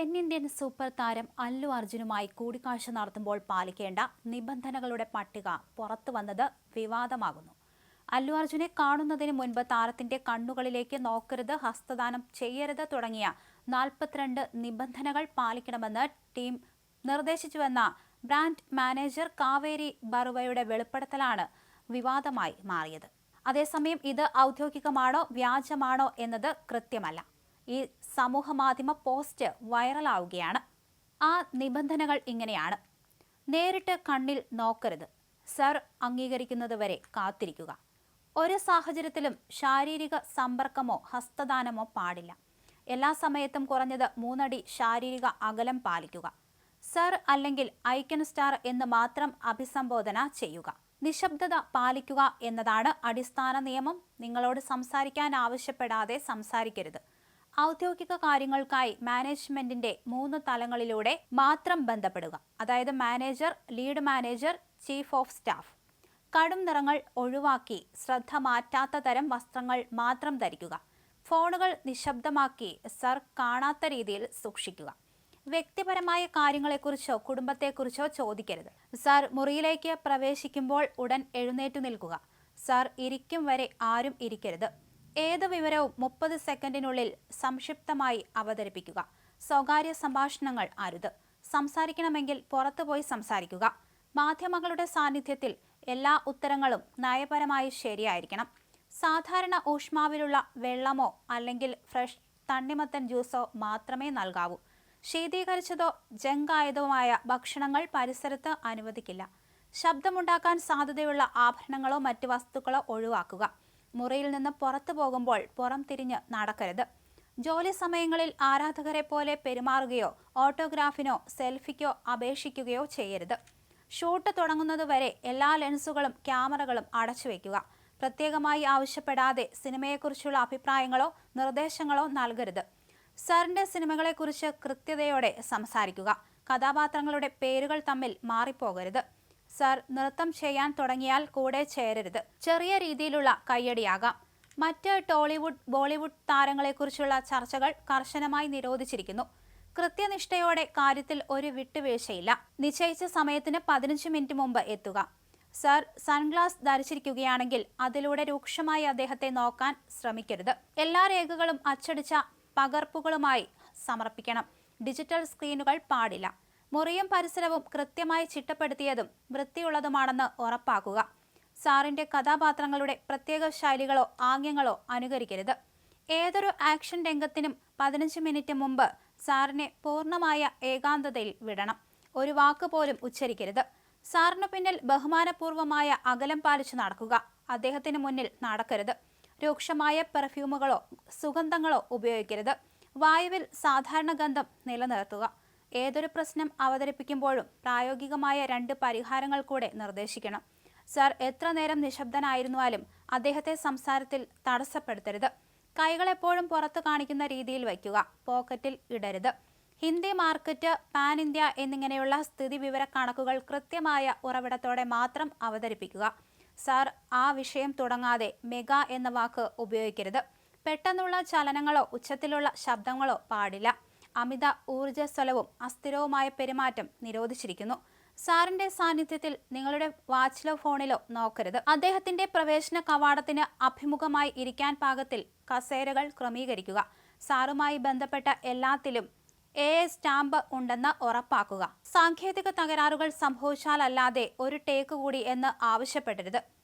തെന്നിന്ത്യൻ സൂപ്പർ താരം അല്ലു അർജുനുമായി കൂടിക്കാഴ്ച നടത്തുമ്പോൾ പാലിക്കേണ്ട നിബന്ധനകളുടെ പട്ടിക പുറത്തു വന്നത് വിവാദമാകുന്നു. അല്ലു അർജുനെ കാണുന്നതിന് മുൻപ് താരത്തിന്റെ കണ്ണുകളിലേക്ക് നോക്കരുത് ഹസ്തദാനം ചെയ്യരുത് തുടങ്ങിയ നാൽപ്പത്തിരണ്ട് നിബന്ധനകൾ പാലിക്കണമെന്ന് ടീം നിർദ്ദേശിച്ചുവെന്ന ബ്രാൻഡ് മാനേജർ കാവേരി ബറുവയുടെ വെളിപ്പെടുത്തലാണ് വിവാദമായി മാറിയത്. അതേസമയം ഇത് ഔദ്യോഗികമാണോ വ്യാജമാണോ എന്നത് കൃത്യമല്ല. ഈ സമൂഹമാധ്യമ പോസ്റ്റ് വൈറലാവുകയാണ്. ആ നിബന്ധനകൾ ഇങ്ങനെയാണ്. നേരിട്ട് കണ്ണിൽ നോക്കരുത്. സർ അംഗീകരിക്കുന്നതുവരെ കാത്തിരിക്കുക. ഒരു സാഹചര്യത്തിലും ശാരീരിക സമ്പർക്കമോ ഹസ്തദാനമോ പാടില്ല. എല്ലാ സമയത്തും കുറഞ്ഞത് മൂന്നടി ശാരീരിക അകലം പാലിക്കുക. സർ അല്ലെങ്കിൽ ഐക്കൺ സ്റ്റാർ എന്ന് മാത്രം അഭിസംബോധന ചെയ്യുക. നിശബ്ദത പാലിക്കുക എന്നതാണ് അടിസ്ഥാന നിയമം. നിങ്ങളോട് സംസാരിക്കാൻ ആവശ്യപ്പെടാതെ സംസാരിക്കരുത്. ഔദ്യോഗിക കാര്യങ്ങൾക്കായി മാനേജ്മെന്റിന്റെ മൂന്ന് തലങ്ങളിലൂടെ മാത്രം ബന്ധപ്പെടുക. അതായത് manager lead manager chief of staff. കടും നിറങ്ങൾ ഒഴിവാക്കി ശ്രദ്ധ മാറ്റാത്ത തരം വസ്ത്രങ്ങൾ മാത്രം ധരിക്കുക. ഫോണുകൾ നിശബ്ദമാക്കി സർ കാണാത്ത രീതിയിൽ സൂക്ഷിക്കുക. വ്യക്തിപരമായ കാര്യങ്ങളെക്കുറിച്ചോ കുടുംബത്തെക്കുറിച്ചോ ചോദിക്കരുത്. സർ മുറിയിലേക്ക് പ്രവേശിക്കുമ്പോൾ ഉടൻ എഴുന്നേറ്റു നിൽക്കുക. സർ ഇരിക്കും വരെ ആരും ഇരിക്കരുത്. ഏത് വിവരവും മുപ്പത് സെക്കൻഡിനുള്ളിൽ സംക്ഷിപ്തമായി അവതരിപ്പിക്കുക. സ്വകാര്യ സംഭാഷണങ്ങൾ അരുത്. സംസാരിക്കണമെങ്കിൽ പുറത്തുപോയി സംസാരിക്കുക. മാധ്യമങ്ങളുടെ സാന്നിധ്യത്തിൽ എല്ലാ ഉത്തരങ്ങളും നയപരമായി ശരിയായിരിക്കണം. സാധാരണ ഊഷ്മാവിലുള്ള വെള്ളമോ അല്ലെങ്കിൽ ഫ്രഷ് തണ്ണിമത്തൻ ജ്യൂസോ മാത്രമേ നൽകാവൂ. ശീതീകരിച്ചതോ ജങ്കായതുമായ ഭക്ഷണങ്ങൾ പരിസരത്ത് അനുവദിക്കില്ല. ശബ്ദമുണ്ടാക്കാൻ സാധ്യതയുള്ള ആഭരണങ്ങളോ മറ്റ് വസ്തുക്കളോ ഒഴിവാക്കുക. മുറിയിൽ നിന്ന് പുറത്തു പോകുമ്പോൾ പുറം തിരിഞ്ഞ് നടക്കരുത്. ജോലി സമയങ്ങളിൽ ആരാധകരെ പോലെ പെരുമാറുകയോ ഓട്ടോഗ്രാഫിനോ സെൽഫിക്കോ അപേക്ഷിക്കുകയോ ചെയ്യരുത്. ഷൂട്ട് തുടങ്ങുന്നതുവരെ എല്ലാ ലെൻസുകളും ക്യാമറകളും അടച്ചു വയ്ക്കുക പ്രത്യേകമായി ആവശ്യപ്പെടാതെ സിനിമയെക്കുറിച്ചുള്ള അഭിപ്രായങ്ങളോ നിർദ്ദേശങ്ങളോ നൽകരുത്. സാറിന്റെ സിനിമകളെക്കുറിച്ച് കൃത്യതയോടെ സംസാരിക്കുക. കഥാപാത്രങ്ങളുടെ പേരുകൾ തമ്മിൽ മാറിപ്പോകരുത്. സർ നൃത്തം ചെയ്യാൻ തുടങ്ങിയാൽ കൂടെ ചേരരുത്. ചെറിയ രീതിയിലുള്ള കയ്യടിയാകാം. മറ്റ് ടോളിവുഡ് ബോളിവുഡ് താരങ്ങളെക്കുറിച്ചുള്ള ചർച്ചകൾ കർശനമായി നിരോധിച്ചിരിക്കുന്നു. കൃത്യനിഷ്ഠയോടെ കാര്യത്തിൽ ഒരു വിട്ടുവീഴ്ചയില്ല. നിശ്ചയിച്ച സമയത്തിന് പതിനഞ്ച് മിനിറ്റ് മുമ്പ് എത്തുക. സർ സൺഗ്ലാസ് ധരിച്ചിരിക്കുകയാണെങ്കിൽ അതിലൂടെ രൂക്ഷമായി അദ്ദേഹത്തെ നോക്കാൻ ശ്രമിക്കരുത്. എല്ലാ രേഖകളും അച്ചടിച്ച പകർപ്പുകളുമായി സമർപ്പിക്കണം. ഡിജിറ്റൽ സ്ക്രീനുകൾ പാടില്ല. മുറിയും പരിസരവും കൃത്യമായി ചിട്ടപ്പെടുത്തിയതും വൃത്തിയുള്ളതുമാണെന്ന് ഉറപ്പാക്കുക. സാറിന്റെ കഥാപാത്രങ്ങളുടെ പ്രത്യേക ശൈലികളോ ആംഗ്യങ്ങളോ അനുകരിക്കരുത്. ഏതൊരു ആക്ഷൻ രംഗത്തിനും പതിനഞ്ച് മിനിറ്റ് മുമ്പ് സാറിനെ പൂർണമായ ഏകാന്തതയിൽ വിടണം. ഒരു വാക്ക് പോലും ഉച്ചരിക്കരുത്. സാറിനു പിന്നിൽ ബഹുമാനപൂർവമായ അകലം പാലിച്ചു നടക്കുക. അദ്ദേഹത്തിന് മുന്നിൽ നടക്കരുത്. രൂക്ഷമായ പെർഫ്യൂമുകളോ സുഗന്ധങ്ങളോ ഉപയോഗിക്കരുത്. വായുവിൽ സാധാരണ ഗന്ധം നിലനിർത്തുക. ഏതൊരു പ്രശ്നം അവതരിപ്പിക്കുമ്പോഴും പ്രായോഗികമായ രണ്ട് പരിഹാരങ്ങൾ കൂടെ നിർദ്ദേശിക്കണം. സർ എത്ര നേരം നിശബ്ദനായിരുന്നാലും അദ്ദേഹത്തെ സംസാരത്തിൽ തടസ്സപ്പെടുത്തരുത്. കൈകൾ എപ്പോഴും പുറത്തു കാണിക്കുന്ന രീതിയിൽ വയ്ക്കുക. പോക്കറ്റിൽ ഇടരുത്. ഹിന്ദി മാർക്കറ്റ് പാൻ ഇന്ത്യ എന്നിങ്ങനെയുള്ള സ്ഥിതി വിവര കണക്കുകൾ കൃത്യമായ ഉറവിടത്തോടെ മാത്രം അവതരിപ്പിക്കുക. സാർ ആ വിഷയം തുടങ്ങാതെ മെഗാ എന്ന വാക്ക് ഉപയോഗിക്കരുത്. പെട്ടെന്നുള്ള ചലനങ്ങളോ ഉച്ചത്തിലുള്ള ശബ്ദങ്ങളോ പാടില്ല. അമിത ഊർജസ്വലവും അസ്ഥിരവുമായ പെരുമാറ്റം നിരോധിച്ചിരിക്കുന്നു. സാറിന്റെ സാന്നിധ്യത്തിൽ നിങ്ങളുടെ വാച്ചിലോ ഫോണിലോ നോക്കരുത്. അദ്ദേഹത്തിന്റെ പ്രവേശന കവാടത്തിന് അഭിമുഖമായി ഇരിക്കാൻ പാകത്തിൽ കസേരകൾ ക്രമീകരിക്കുക. സാറുമായി ബന്ധപ്പെട്ട എല്ലാത്തിലും എ സ്റ്റാമ്പ് ഉണ്ടെന്ന് ഉറപ്പാക്കുക. സാങ്കേതിക തകരാറുകൾ സംഭവിച്ചാലല്ലാതെ ഒരു ടേക്ക് കൂടി എന്ന് ആവശ്യപ്പെടരുത്.